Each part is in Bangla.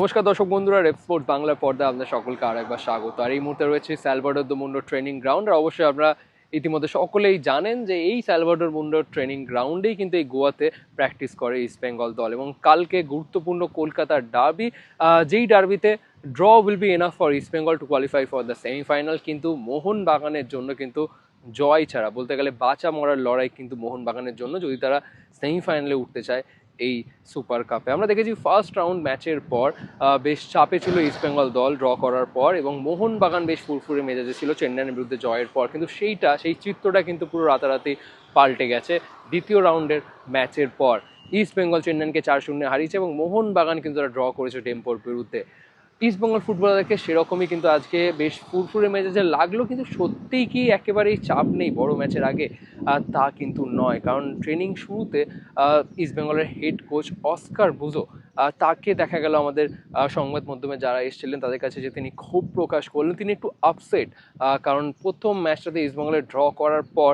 নমস্কার দর্শক বন্ধুরা রেপস্পোর্ট বাংলা পর্দা আপনার সকলকে আর একবার স্বাগত। আর এই মুহূর্তে রয়েছে স্যালভাডোর দো মুন্ডো ট্রেনিং গ্রাউন্ড আর অবশ্যই আপনারা ইতিমধ্যে সকলেই জানেন যে এই স্যালভাডোর মুন্ডো ট্রেনিং গ্রাউন্ডেই কিন্তু এই গোয়াতে প্র্যাকটিস করে ইস্ট বেঙ্গল দল। এবং কালকে গুরুত্বপূর্ণ কলকাতার ডার্বি যেই ডার্বিতে draw will be enough for East Bengal to qualify for the semifinal কিন্তু মোহন বাগানের জন্য কিন্তু জয় ছাড়া, বলতে গেলে বাঁচা মরার লড়াই কিন্তু মোহন বাগানের জন্য, যদি তারা সেমিফাইনালে উঠতে চায়। এই সুপার কাপে। আমরা দেখেছি ফার্স্ট রাউন্ড ম্যাচের পর বেশ চাপে ছিল ইস্টবেঙ্গল দল ড্র করার পর এবং মোহনবাগান বেশ ফুরফুরে মেজাজে ছিল চেন্নাইয়ের বিরুদ্ধে জয়ের পর। কিন্তু সেইটা, সেই চিত্রটা কিন্তু পুরো রাতারাতি পাল্টে গেছে দ্বিতীয় রাউন্ডের ম্যাচের পর। ইস্ট বেঙ্গল চেন্নাইকে চার শূন্যে হারিয়েছে এবং মোহনবাগান কিন্তু তারা ড্র করেছে টেম্পোর বিরুদ্ধে। ইস্ট বেঙ্গল ফুটবলারদেরকে সেরকমই কিন্তু আজকে বেশ ফুরফুরে মেজাজে লাগল কিন্তু সত্যিই কি একেবারেই চাপ নেই বড় ম্যাচের আগে? তা কিন্তু নয় কারণ ট্রেনিং শুরুতে আহ, ইস্ট বেঙ্গলের হেড কোচ অস্কার বুজো তাকে দেখা গেল আমাদের সংবাদ মাধ্যমে যারা এসেছিলেন তাদের কাছে যে তিনি ক্ষোভ প্রকাশ করলেন তিনি একটু আপসেট কারণ প্রথম ম্যাচটাতে ইস্ট বেঙ্গলের ড্র করার পর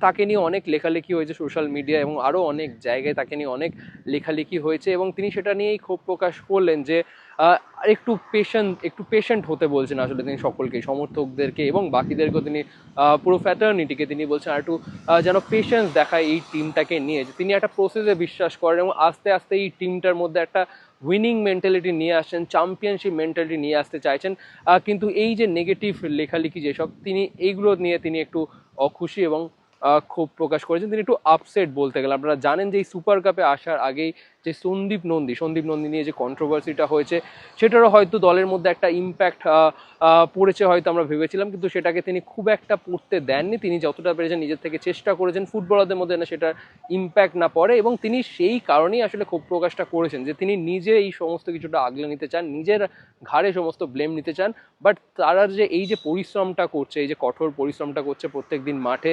তাকে নিয়ে অনেক লেখালেখি হয়েছে সোশ্যাল মিডিয়া এবং আরও অনেক জায়গায় তাকে নিয়ে অনেক লেখালেখি হয়েছে এবং তিনি সেটা নিয়েই ক্ষোভ প্রকাশ করলেন যে একটু পেশেন্ট একটু পেশেন্ট হতে বলছেন আসলে তিনি সকলকে, সমর্থকদেরকে এবং বাকিদেরকেও তিনি পুরো ফ্যাটার্নিটিকে তিনি বলছেন আর একটু যেন পেশেন্স দেখায় এই টিমটাকে নিয়ে। যে তিনি একটা প্রসেসে বিশ্বাস করেন এবং আস্তে আস্তে এই টিমটার মধ্যে একটা উইনিং মেন্টালিটি নিয়ে আসছেন চ্যাম্পিয়নশিপ মেন্টালিটি নিয়ে আসতে চাইছেন। কিন্তু এই যে নেগেটিভ লেখালেখি যেসব, তিনি এইগুলো নিয়ে তিনি একটু অখুশি এবং ক্ষোভ প্রকাশ করেছেন। তিনি একটু আপসেট বলতে গেলে, আপনারা জানেন যে এই সুপার কাপে আসার আগেই যে সন্দীপ নন্দী সন্দীপ নন্দী নিয়ে যে কন্ট্রোভার্সিটা হয়েছে, সেটারও হয়তো দলের মধ্যে একটা ইম্প্যাক্ট পড়েছে হয়তো আমরা ভেবেছিলাম, কিন্তু সেটাকে তিনি খুব একটা পড়তে দেননি। তিনি যতটা পেরেছেন নিজের থেকে চেষ্টা করেছেন, ফুটবলারদের মধ্যে না সেটার ইম্প্যাক্ট না পড়ে এবং তিনি সেই কারণেই আসলে ক্ষোভ প্রকাশটা করেছেন যে তিনি নিজে এই সমস্ত কিছুটা আগলে নিতে চান, নিজের ঘাড়ে সমস্ত ব্লেম নিতে চান বাট তারা যে এই যে পরিশ্রমটা করছে, এই যে কঠোর পরিশ্রমটা করছে প্রত্যেক দিন মাঠে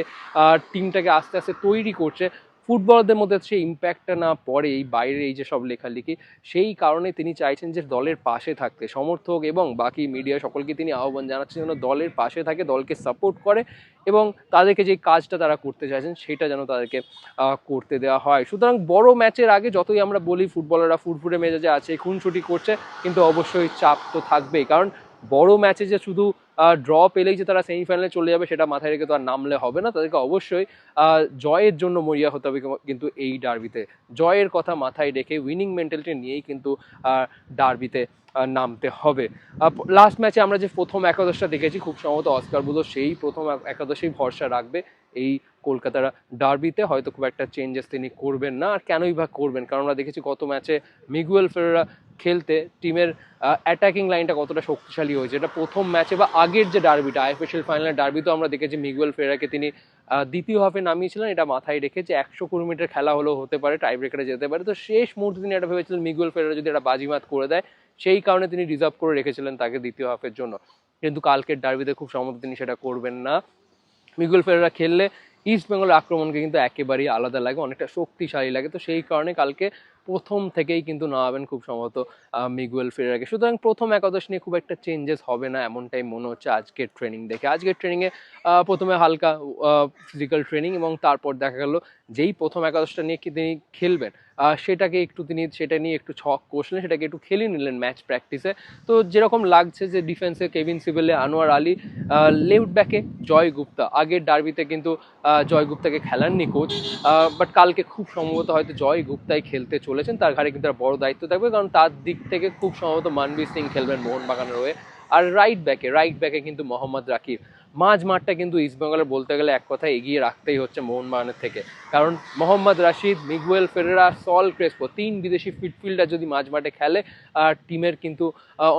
টিমটাকে আস্তে আস্তে তৈরি করছে ফুটবলারদের মধ্যে সেই ইম্প্যাক্টটা না পড়ে এই বাইরে এই যে সব লেখালেখি, সেই কারণে তিনি চাইছেন যে দলের পাশে থাকতে। সমর্থক এবং বাকি মিডিয়া সকলকে তিনি আহ্বান জানাচ্ছেন যেন দলের পাশে থাকে, দলকে সাপোর্ট করে এবং তাদেরকে যে কাজটা তারা করতে চাইছেন সেটা যেন তাদেরকে করতে দেওয়া হয়। সুতরাং বড় ম্যাচের আগে যতই আমরা বলি ফুটবলাররা ফুরফুরে মেজাজে আছে, খুনসুটি করছে, কিন্তু অবশ্যই চাপ তো থাকবেই। কারণ বড় ম্যাচে যে শুধু ড্র পেলেই যে তারা সেমিফাইনালে চলে যাবে সেটা মাথায় রেখে তো আর নামলে হবে না। তাদেরকে অবশ্যই জয়ের জন্য মরিয়া হতে হবে কিন্তু এই ডার্বিতে জয়ের কথা মাথায় রেখে উইনিং মেন্টালিটি নিয়েই কিন্তু ডার্বিতে নামতে হবে। লাস্ট ম্যাচে আমরা যে প্রথম একাদশটা দেখেছি, খুব সম্ভবত অস্কার বুধো সেই প্রথম একাদশেই ভরসা রাখবে এই কলকাতার ডার্বিতে। হয়তো খুব একটা চেঞ্জেস তিনি করবেন না। আর কেনই বা করবেন? কারণ আমরা দেখেছি গত ম্যাচে মিগুয়েল ফেরেরা খেলতে টিমের অ্যাটাকিং লাইনটা কতটা শক্তিশালী হয়েছে। এটা প্রথম ম্যাচে বা আগের যে ডার্বিটা আইএফএসএল ফাইনালের ডার্বিতেও আমরা দেখেছি মিগুয়েল ফেরাকে তিনি দ্বিতীয় হাফে নামিয়েছিলেন। এটা মাথায় রেখে যে একশো কুড়ি মিটার খেলা হলেও হতে পারে টাই ব্রেকারে যেতে পারে। তো শেষ মুহূর্তে তিনি এটা ভেবেছিলেন, মিগুয়েল ফেরারা যদি এটা বাজিমাত করে দেয় সেই কারণে তিনি রিজার্ভ করে রেখেছিলেন তাকে দ্বিতীয় হাফের জন্য। কিন্তু কালকের ডার্বিতে খুব সম্ভবত তিনি সেটা করবেন না। মিগুয়েল ফেরেরা খেললে ইস্ট বেঙ্গলের আক্রমণকে কিন্তু একেবারেই আলাদা লাগে, অনেকটা শক্তিশালী লাগে। তো সেই কারণে কালকে প্রথম থেকেই কিন্তু নামাবেন খুব সম্ভবত মিগুয়েল ফেরাকে সুতরাং প্রথম একাদশ নিয়ে খুব একটা চেঞ্জেস হবে না, এমনটাই মনে হচ্ছে আজকের ট্রেনিং দেখে। আজকের ট্রেনিংয়ে প্রথমে হালকা ফিজিক্যাল ট্রেনিং এবং তারপর দেখা গেল যেই প্রথম একাদশটা নিয়ে তিনি খেলবেন সেটাকে একটু তিনি, সেটা নিয়ে একটু ছক কষলেন, সেটাকে একটু খেলিয়ে নিলেন ম্যাচ প্র্যাকটিসে তো যেরকম লাগছে যে ডিফেন্সে Kevin Sibille Anwar Ali left ব্যাকে জয় গুপ্তা। আগের ডার্বিতে কিন্তু জয় গুপ্তাকে খেলাননি কোচ বাট কালকে খুব সম্ভবত হয়তো জয় গুপ্তাই খেলতে চলেছেন। তার ঘাড়ে কিন্তু একটা বড় দায়িত্ব থাকবে, কারণ তার দিক থেকে খুব সম্ভবত মানবীর সিং খেলবেন মোহনবাগানের হয়ে। আর রাইট ব্যাকে রাইট ব্যাকে কিন্তু মোহাম্মদ রাকিব। মাঝ মাঠটা কিন্তু ইস্টবেঙ্গলের বলতে গেলে এক কথা এগিয়ে রাখতেই হচ্ছে মোহনবাগানের থেকে। কারণ Mohammad Rashid, Miguel Ferreira, Saul Crespo তিন বিদেশি ফিল্ডার যদি মাঝ মাঠে খেলে, আর টিমের কিন্তু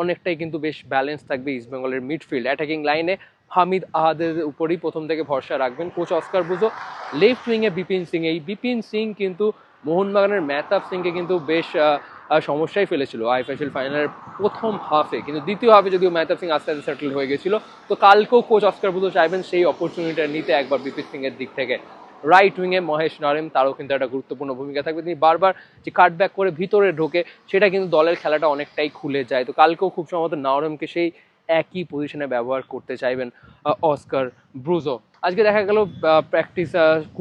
অনেকটাই কিন্তু বেশ ব্যালেন্স থাকবে ইস্টবেঙ্গলের মিডফিল্ড অ্যাটাকিং লাইনে হামিদ আহাদের উপরই প্রথম থেকে ভরসা রাখবেন কোচ অস্কার বুজো। লেফট উইংয়ে বিপিন সিং। এই বিপিন সিং কিন্তু মোহনবাগানের মেহতাব সিংকে কিন্তু বেশ সমস্যায় ফেলেছিল আইপিএল ফাইনালের প্রথম হাফে কিন্তু দ্বিতীয় হাফে যদিও মেহতাব সিং আস্তে আস্তে সেটেল হয়ে গেছিল, তো কালকেও কোচ অস্কার বুধ চাইবেন সেই অপরচুনিটিটা নিতে একবার বিপিন সিং এর দিক থেকে। রাইট উইংয়ে মহেশ নারেম, তারও কিন্তু একটা গুরুত্বপূর্ণ ভূমিকা থাকবে। তিনি বারবার যে কাটব্যাক করে ভিতরে ঢোকে, সেটা কিন্তু দলের খেলাটা অনেকটাই খুলে যায়। তো কালকেও খুব সম্ভবত নারেমকে সেই একই পজিশনে ব্যবহার করতে চাইবেন অস্কার ব্রুজো। আজকে দেখা গেল প্র্যাকটিস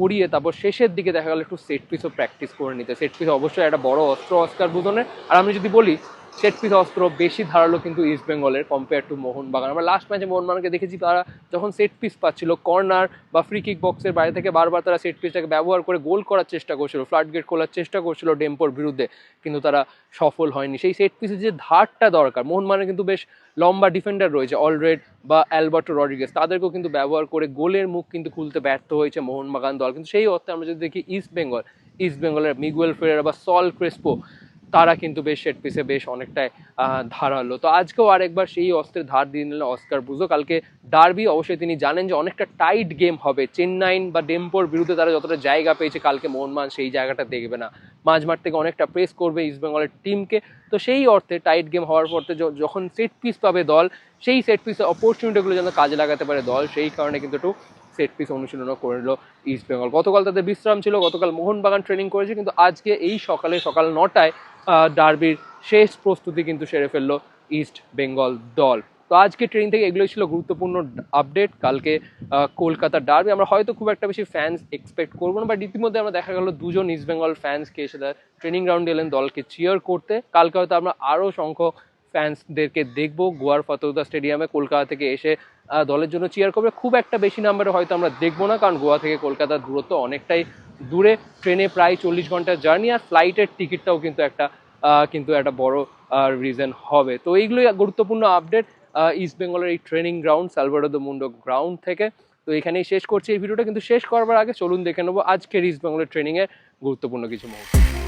করিয়ে তারপর শেষের দিকে দেখা গেল একটু সেট পিসও প্র্যাকটিস করে নিতে। সেট পিস অবশ্যই একটা বড় অস্ত্র অস্কার ব্রুজনের। আর আমি যদি বলি সেট পিস অস্ত্র বেশি ধারালো কিন্তু ইস্ট বেঙ্গলের কম্পেয়ার টু মোহনবাগান। আমরা লাস্ট ম্যাচে মোহনবাগানকে দেখেছি, তারা যখন সেট পিস পাচ্ছিল কর্নার বা ফ্রি কিক বক্সের বাইরে থেকে বারবার তারা সেট পিসটাকে ব্যবহার করে গোল করার চেষ্টা করছিল ফ্লাড গেট খোলার চেষ্টা করছিল ডেম্পোর বিরুদ্ধে, কিন্তু তারা সফল হয়নি। সেই সেট পিসের যে ধারটা দরকার, মোহনবাগানের কিন্তু বেশ লম্বা ডিফেন্ডার রয়েছে, অলরেড বা অ্যালবার্টো রড্রিগেস তাদেরকেও কিন্তু ব্যবহার করে গোলের মুখ কিন্তু খুলতে ব্যর্থ হয়েছে মোহনবাগান দল। কিন্তু সেই অর্থে আমরা যদি দেখি ইস্ট বেঙ্গল ইস্ট বেঙ্গলের মিগুয়েল ফেরার বা সল ক্রেসপো তারা কিন্তু বেশ সেট পিসে বেশ অনেকটাই ধারালো। তো আজকেও আরেকবার সেই অস্ত্রের ধার দিয়ে নিলেন অস্কার বুজো। কালকে ডার্বি অবশ্যই তিনি জানেন যে অনেকটা টাইট গেম হবে। চেন্নাইন বা ডেম্পোর বিরুদ্ধে তারা যতটা জায়গা পেয়েছে, কালকে মোহনমান সেই জায়গাটা দেখবে না। মাঝমাঠ থেকে অনেকটা প্রেস করবে ইস্ট বেঙ্গলের টিমকে তো সেই অর্থে টাইট গেম হওয়ার পর য- যখন সেট পিস পাবে দল, সেই সেট পিসের অপরচুনিটিগুলো যেন কাজে লাগাতে পারে দল, সেই কারণে কিন্তু একটু সেট পিস অনুশীলনও করে নিল ইস্ট বেঙ্গল গতকাল তাদের বিশ্রাম ছিল, গতকাল মোহনবাগান ট্রেনিং করেছে, কিন্তু আজকে এই সকালে সকাল নটায় ডার্বির শেষ প্রস্তুতি কিন্তু সেরে ফেলল ইস্ট বেঙ্গল দল। তো আজকে ট্রেনিং থেকে এগুলোই ছিল গুরুত্বপূর্ণ আপডেট কালকে আহ, কলকাতার ডার্বি আমরা হয়তো খুব একটা বেশি ফ্যান্স এক্সপেক্ট করব না বাট ইতিমধ্যে আমরা দেখা গেল দুজন ইস্ট বেঙ্গল ফ্যান্সকে এসে ট্রেনিং গ্রাউন্ডে এলেন দলকে চিয়ার করতে। কালকে হয়তো আমরা আরও সংখ্যক ফ্যান্সদেরকে দেখব গোয়ার ফতৌদা স্টেডিয়ামে কলকাতা থেকে এসে দলের জন্য চিয়ার করবে। খুব একটা বেশি নাম্বারে হয়তো আমরা দেখব না কারণ গোয়া থেকে কলকাতার দূরত্ব অনেকটাই দূরে ট্রেনে প্রায় চল্লিশ ঘণ্টার জার্নি আর ফ্লাইটের টিকিটটাও কিন্তু একটা কিন্তু একটা বড় রিজন হবে। তো এইগুলোই গুরুত্বপূর্ণ আপডেট ইস্ট বেঙ্গলের এই ট্রেনিং গ্রাউন্ড সালভাডো মুন্ডো গ্রাউন্ড থেকে। তো এখানেই শেষ করছি। এই ভিডিওটা কিন্তু শেষ করবার আগে চলুন দেখে নেব আজকের ইস্ট বেঙ্গলের ট্রেনিংয়ের গুরুত্বপূর্ণ কিছু মুহূর্ত।